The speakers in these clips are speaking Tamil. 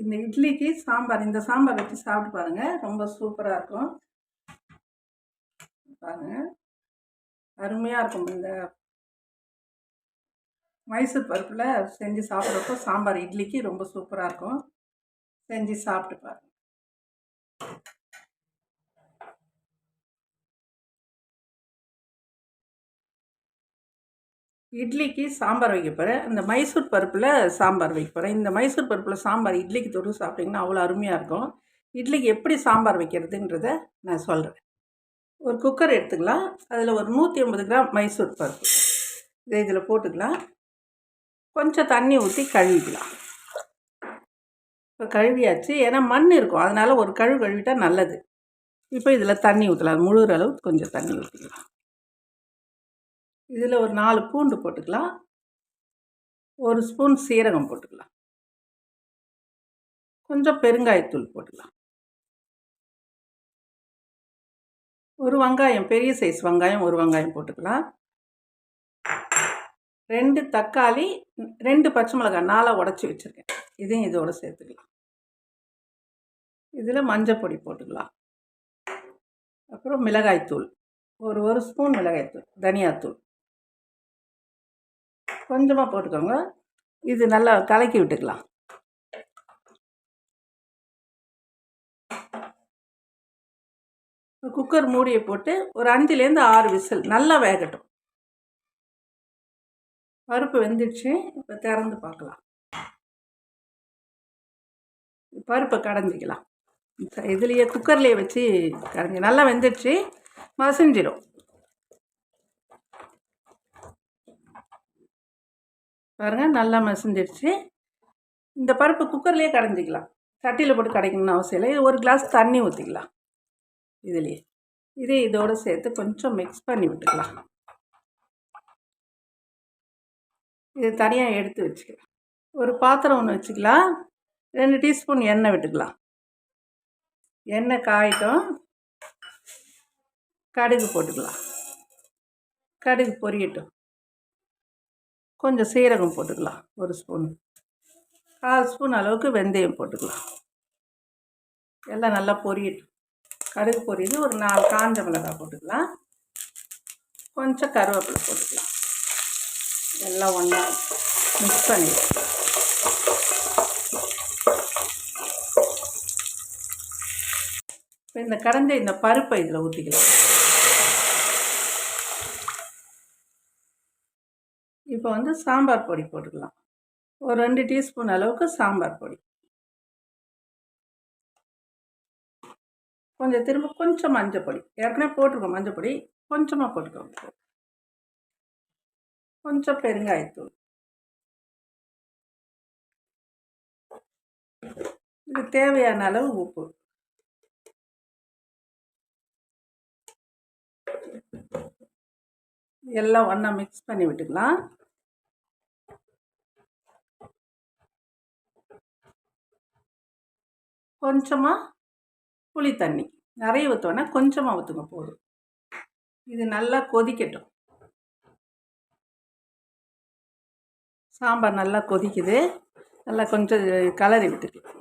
இந்த இட்லிக்கு சாம்பார் இந்த சாம்பார் வச்சு சாப்பிட்டு பாருங்கள் ரொம்ப சூப்பராக இருக்கும். பாருங்கள் அருமையாக இருக்கும் இந்த மைசூர் பருப்பில் செஞ்சு சாப்பிட்றப்போ சாம்பார் இட்லிக்கு ரொம்ப சூப்பராக இருக்கும். செஞ்சு சாப்பிட்டு பாருங்கள் இட்லிக்கு சாம்பார் வைக்க போகிறேன் இந்த மைசூர் பருப்பில் சாம்பார் வைக்க போகிறேன் இந்த மைசூர் பருப்பில் சாம்பார் இட்லிக்கு தொட்டு சாப்பிட்டிங்கன்னா அவ்வளோ அருமையாக இருக்கும். இட்லிக்கு எப்படி சாம்பார் வைக்கிறதுன்றத நான் சொல்கிறேன் ஒரு குக்கர் எடுத்துக்கலாம். அதில் ஒரு நூற்றி ஐம்பது கிராம் மைசூர் பருப்பு. இதை இதில் போட்டுக்கலாம். கொஞ்சம் தண்ணி ஊற்றி கழுவிக்கலாம். இப்போ கழுவியாச்சு. ஏன்னா மண் இருக்கும். அதனால் ஒரு கழுவு கழுவிட்டால் நல்லது. இப்போ இதில் தண்ணி ஊற்றலாம் முழுகிற அளவுக்கு கொஞ்சம் தண்ணி ஊற்றிக்கலாம் இதில் ஒரு நாலு பூண்டு போட்டுக்கலாம். ஒரு ஸ்பூன் சீரகம் போட்டுக்கலாம். கொஞ்சம் பெருங்காயத்தூள் போட்டுக்கலாம். ஒரு வெங்காயம் பெரிய சைஸ் வெங்காயம் ஒரு வெங்காயம் போட்டுக்கலாம். ரெண்டு தக்காளி ரெண்டு பச்சை மிளகாய் நாளாக உடச்சி வச்சுருக்கேன். இதையும் இதோடு சேர்த்துக்கலாம். இதில் மஞ்சள் பொடி போட்டுக்கலாம். அப்புறம் மிளகாய்த்தூள். ஒரு ஒரு ஸ்பூன் மிளகாய்த்தூள் தனியாத்தூள். கொஞ்சமாக போட்டுக்கோங்க. இது நல்லா கலக்கி விட்டுக்கலாம். குக்கர் மூடியை போட்டு ஒரு அஞ்சுலேருந்து ஆறு விசில் நல்லா வேகட்டும். பருப்பு வெந்துடுச்சு. இப்போ திறந்து பார்க்கலாம். பருப்பை கடைஞ்சிக்கலாம். இதுலேயே குக்கர்லேயே வச்சு கடைஞ்சி நல்லா வெந்துடுச்சு. மசிஞ்சிடும் பாருங்கள் நல்லா மசிஞ்சிடுச்சு. இந்த பருப்பு குக்கர்லேயே கடைஞ்சிக்கலாம். சட்டியில் போட்டு கடைக்கணும்னு அவசியம் இல்லை. ஒரு கிளாஸ் தண்ணி ஊற்றிக்கலாம் இதுலேயே. இதே இதோடு சேர்த்து கொஞ்சம் மிக்ஸ் பண்ணி விட்டுக்கலாம். இது தனியாக எடுத்து வச்சுக்கலாம். ஒரு பாத்திரம் ஒன்று வச்சுக்கலாம். ரெண்டு டீஸ்பூன் எண்ணெய் விட்டுக்கலாம். எண்ணெய் காயிட்டும். கடுகு போட்டுக்கலாம். கடுகு பொரியட்டும். கொஞ்சம் சீரகம் போட்டுக்கலாம் ஒரு ஸ்பூன் கால் ஸ்பூன் அளவுக்கு வெந்தயம் போட்டுக்கலாம். எல்லாம் நல்லா பொரியட்டும். கடுகு பொரியது ஒரு நாலு காஞ்ச மிளகாய் போட்டுக்கலாம். கொஞ்சம் கருவேப்பிலை போட்டுக்கலாம். எல்லாம் ஒன்றா மிக்ஸ் பண்ணி. இப்போ இந்த கடைஞ்ச இந்த பருப்பை இதில் ஊற்றிக்கலாம் இப்போ வந்து சாம்பார் பொடி போட்டுக்கலாம். ஒரு ரெண்டு டீஸ்பூன் அளவுக்கு சாம்பார் பொடி. கொஞ்சம் திரும்ப கொஞ்சம் மஞ்சள் பொடி. ஏற்கனவே போட்டிருக்கோம் மஞ்சள் பொடி. கொஞ்சமாக போட்டுக்கோங்க. கொஞ்சம் பெருங்காயத்தூள். இது தேவையான அளவு உப்பு. எல்லாம் ஒன்றா மிக்ஸ் பண்ணி விட்டுக்கலாம். கொஞ்சமாக புளி தண்ணி. நிறைய ஊற்றோன்னா கொஞ்சமாக ஊற்றுங்க போதும். இது நல்லா கொதிக்கட்டும். சாம்பார் நல்லா கொதிக்குது. நல்லா கொஞ்சம் கலரி விட்டுக்கலாம்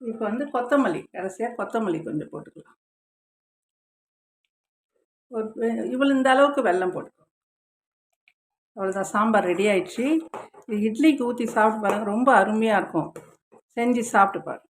இப்போ வந்து கொத்தமல்லி கடைசியாக கொத்தமல்லி கொஞ்சம் போட்டுக்கலாம். ஒரு இவ்வளோ இந்த அளவுக்கு வெல்லம் போட்டுக்கலாம் அவ்வளோதான் சாம்பார் ரெடி ஆயிடுச்சு. இட்லிக்கு ஊற்றி சாப்பிட்டு பாருங்கள் ரொம்ப அருமையாக இருக்கும். செஞ்சு சாப்பிட்டு பாருங்கள்